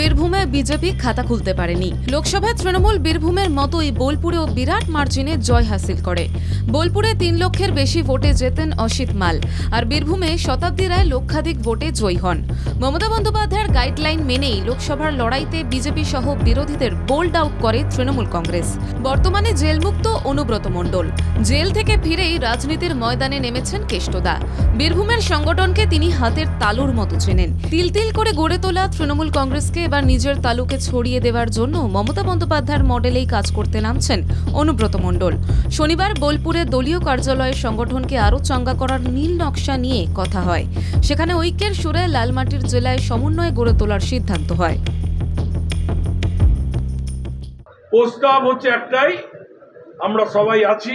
বীরভূমে বিজেপি খাতা খুলতে পারেনি। লোকসভায় তৃণমূল বীরভূমের মতোই বোলপুরেও বিরাট মার্জিনে জয় হাসিল করে। বোলপুরে তিন লক্ষের বেশি ভোটে জেতেন অসিত মাল, আর বীরভূমে শতাব্দী রায় লক্ষাধিক ভোটে জয়ী হন। মমতা বন্দ্যোপাধ্যায়ের গাইডলাইন মেনেই লোকসভার লড়াইতে বিজেপি সহ বিরোধীদের বোল্ড আউট করে তৃণমূল কংগ্রেস। বর্তমানে জেলমুক্ত অনুব্রত মণ্ডল। জেল থেকে ফিরেই রাজনীতির ময়দানে নেমেছেন কেষ্টদা। বীরভূমের সংগঠনকে তিনি হাতের তালুর মতো চেনেন। তিল তিল করে গড়ে তোলা তৃণমূল কংগ্রেসকে এবার নিজের তালুকে ছড়িয়ে দেওয়ার জন্য মমতা বন্দ্যোপাধ্যায়ের মডেলেই কাজ করতে নামছেন অনুব্রত মণ্ডল। শনিবার বোলপুরে দলীয় কার্যালয়ে সংগঠনকে আরও চাঙ্গা করার নীল নকশা নিয়ে কথা হয়। সেখানে ঐক্যের সুরে লালমাটির জেলায় সমন্বয় গড়ে তোলার সিদ্ধান্ত হয়। প্রস্তাব হচ্ছে একটাই, আমরা সবাই আছি,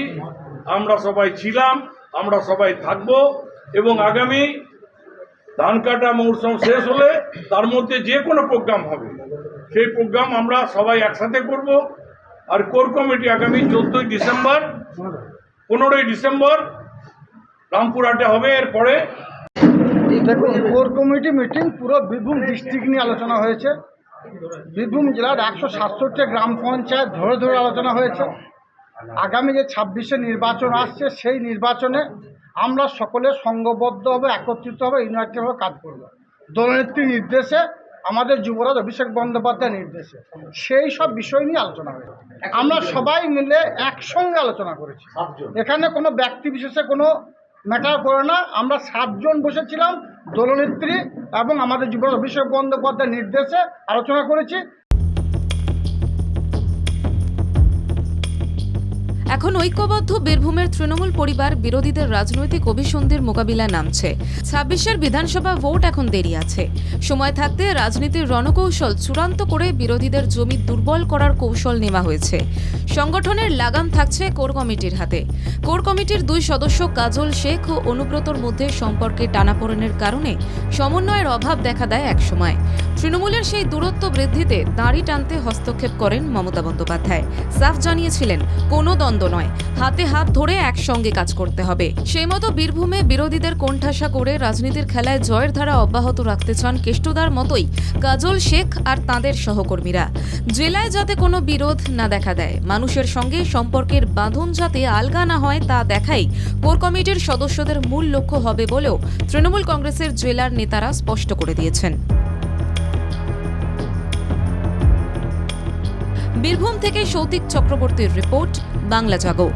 আমরা সবাই ছিলাম, আমরা সবাই থাকব এবং আগামী ধান কাটা মৌসুম শেষ হলে তার মধ্যে যে কোনো প্রোগ্রাম হবে। সেই প্রোগ্রাম আমরা সবাই একসাথে করব। আর কোর কমিটি আগামী চোদ্দোই ডিসেম্বর, পনেরোই ডিসেম্বর রামপুরহাটে হবে। এরপরে দেখুন, কোর কমিটি মিটিং পুরো বীরভূম ডিস্ট্রিক্ট নিয়ে আলোচনা হয়েছে। বীরভূম জেলার একশো সাতষট্টি গ্রাম পঞ্চায়েত ধরে ধরে আলোচনা হয়েছে। আগামী যে ছাব্বিশে নির্বাচন আসছে, সেই নির্বাচনে আমরা সকলে সংঘবদ্ধ হবে একত্রিত হবে ইউনাইটেডভাবে কাজ করব। দলনেত্রীর নির্দেশে আমাদের যুবরাজ অভিষেক বন্দ্যোপাধ্যায়ের নির্দেশে। সেই সব বিষয় নিয়ে আলোচনা হয়েছে আমরা সবাই মিলে একসঙ্গে আলোচনা করেছি। এখানে কোনো ব্যক্তি বিশেষে কোনো ম্যাটার করে না। আমরা সাতজন বসেছিলাম দলনেত্রী এবং আমাদের যুবরাজ অভিষেক বন্দ্যোপাধ্যায়ের নির্দেশে আলোচনা করেছি। এখন ঐক্যবদ্ধ বীরভূমের তৃণমূল পরিবার বিরোধীদের রাজনৈতিক অভিসন্ধির মোকাবিলায় নামছে। ছাব্বিশের বিধানসভা ভোট এখন দেরি আছে। সময় থাকতে রাজনীতির রণকৌশল চূড়ান্ত করে বিরোধীদের জমি দুর্বল করার কৌশল নেওয়া হয়েছে। সংগঠনের লাগাম থাকছে কোর কমিটির হাতে। কোর কমিটির দুই সদস্য কাজল শেখ ও অনুব্রতর মধ্যে সম্পর্কে টানাপোড়েনের কারণে সমন্বয়ের অভাব দেখা দেয় একসময়। তৃণমূলের সেই দূরত্ব বৃদ্ধিতে দাঁড়ি টানতে হস্তক্ষেপ করেন মমতা বন্দ্যোপাধ্যায়। সাফ জানিয়েছিলেন, কোনো দ্বন্দ্ব নয়। হাতে হাত ধরে একসঙ্গে কাজ করতে হবে। সেই মতো বীরভূমে বিরোধীদের কোণঠাসা করে রাজনীতির খেলায় জয়ের ধারা অব্যাহত রাখতে চান কেষ্টদার মতোই কাজল শেখ আর তাঁদের সহকর্মীরা। জেলায় যাতে কোনো বিরোধ না দেখা দেয়, মানুষের সঙ্গে সম্পর্কের বাঁধন যাতে আলগা না হয় তা দেখাই কোর কমিটির সদস্যদের মূল লক্ষ্য হবে বলেও তৃণমূল কংগ্রেসের জেলার নেতারা স্পষ্ট করে দিয়েছেন। বীরভূম থেকে সৌতিক চক্রবর্তীর রিপোর্ট বাংলা জাগো।